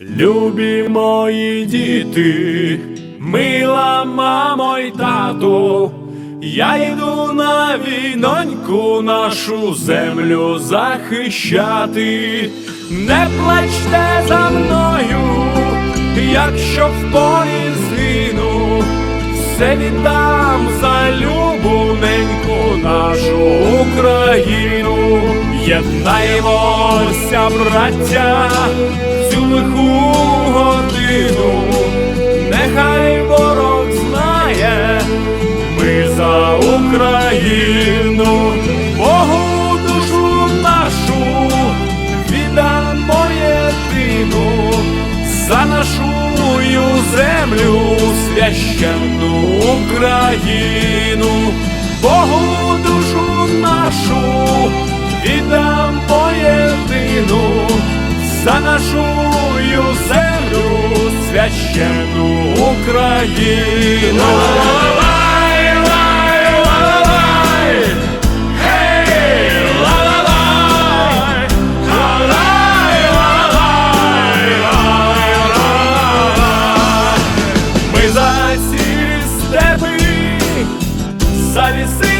Любі мої діти, мила мамо й тату, я йду на війноньку нашу землю захищати. Не плачте за мною, якщо в полі згину, все віддам за любуненьку нашу Україну. Єднаємося, браття, лиху годину, нехай ворог знає, ми за Україну, Богу душу нашу, віддамо єдину, за нашу землю священну Україну, Богу душу нашу, віддамо єдину, за нашу священну Україну. Ми за ці степи, за ліси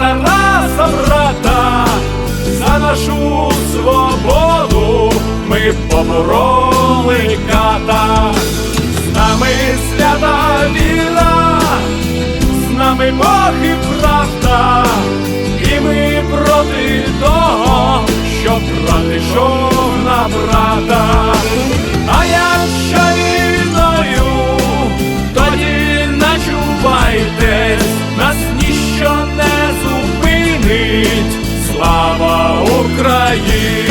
Тараса брата, за нашу свободу. Ми побороли ката, з нами свята віра. З нами Бог і правда, і ми проти того, щоб брат ішов на брата. Слава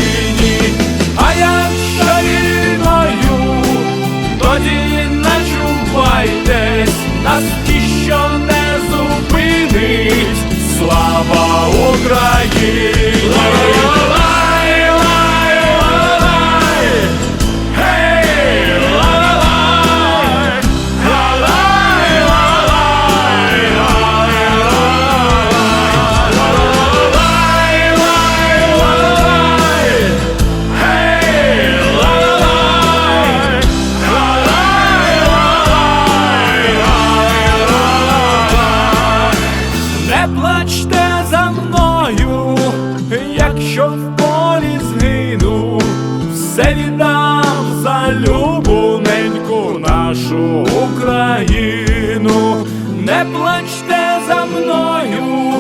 нашу Україну, не плачте за мною,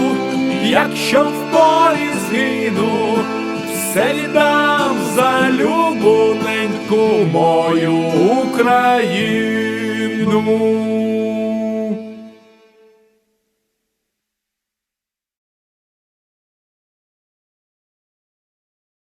якщо в полі згину, все віддам за любуненьку мою Україну.